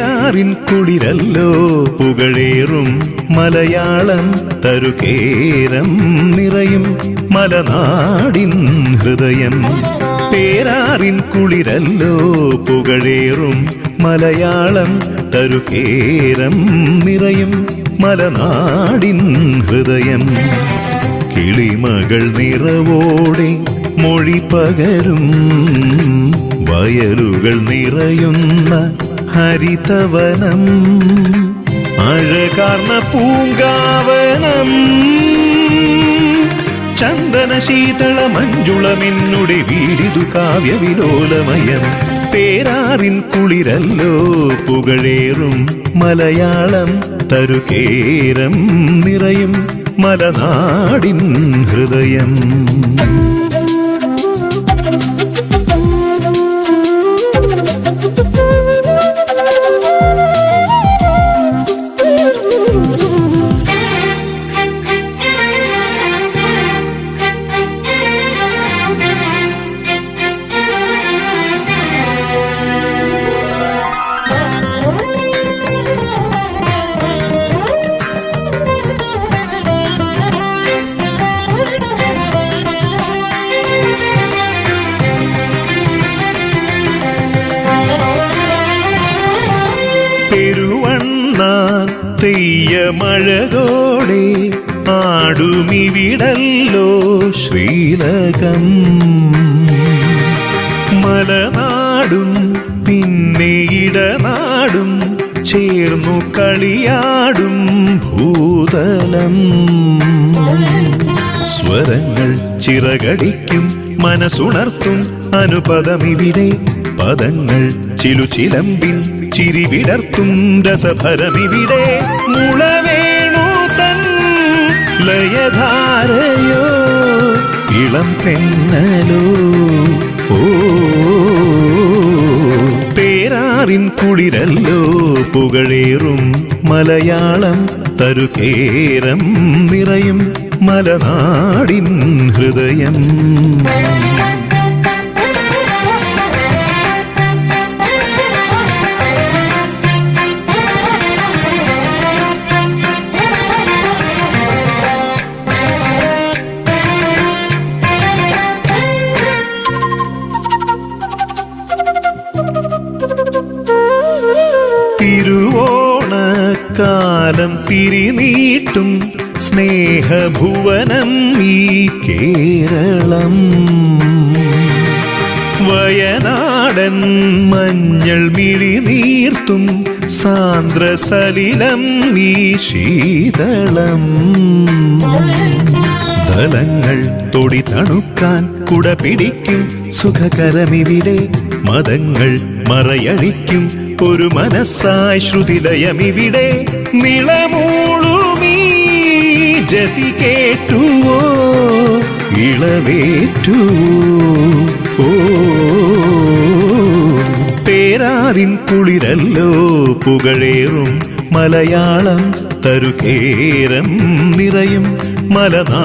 പേരാറിൻ കുളിരല്ലോ പുകഴേറും മലയാളം തരുകേരം നിറയും മലനാടിൻ ഹൃദയം. പേരാറിൻ കുളിരല്ലോ പുകഴേറും മലയാളം തരുകേരം നിറയും മലനാടിൻ ഹൃദയം. കിളിമകൾ നിറവോടെ മൊഴി പകരും വയലുകൾ നിറയുന്ന ഹരിതവനം അഴകാർന്ന പൂങ്കാവനം. ചന്ദന ശീതള മഞ്ജുളമെന്നുടെ വീടിതു കാവ്യവിലോലമയം. പേരാറിൻ കുളിരല്ലോ പുകഴേറും മലയാളം തരുകേരം നിറയും മലനാടിൻ ഹൃദയം. പെരുവണ്ണാൻ തെയ്യമഴകോടെ ആടുമിവിടല്ലോ ശ്രീലകം. മലനാടും പിന്നെ ഇടനാടും ചേർന്നു കളിയാടും ഭൂതലം. സ്വരങ്ങൾ ചിറകടിക്കും മനസ്സുണർത്തും അനുപദമിവിടെ പദങ്ങൾ ചിലുചിലമ്പിൻ ചിരി വിടർത്തും രസഭരമിവിടെ. മുളവേണു തൻ ലയധാരയോ ഇളം തെന്നലോ. ഓ പേരാറിൻ കുളിരല്ലോ പുകഴേറും മലയാളം തരുകേരം നിറയും മലനാടിൻ ഹൃദയം. തിരുവോണക്കാലം തിരിനീട്ടും സ്നേഹഭുവനം ഈ കേരളം. വയനാടൻ മഞ്ഞൾ മിഴി നീർത്തും സാന്ദ്ര സാന്ദ്രസലിലം ഈ ശീതളം. ദലങ്ങൾ തൊടി തണുക്കാൻ കുട പിടിക്കും സുഖകരമിവിടെ. മതങ്ങൾ മറയഴിക്കും ഒരു മനസ്സായി ശ്രുതിലയമിവിടെ നിളമൂളുമീ ജതി കേട്ടുവോ ഇളവേറ്റുവോ പേരാറിൻ കുളിരല്ലോ പുകഴേറും മലയാളം തരുകേരം നിറയും മലനാ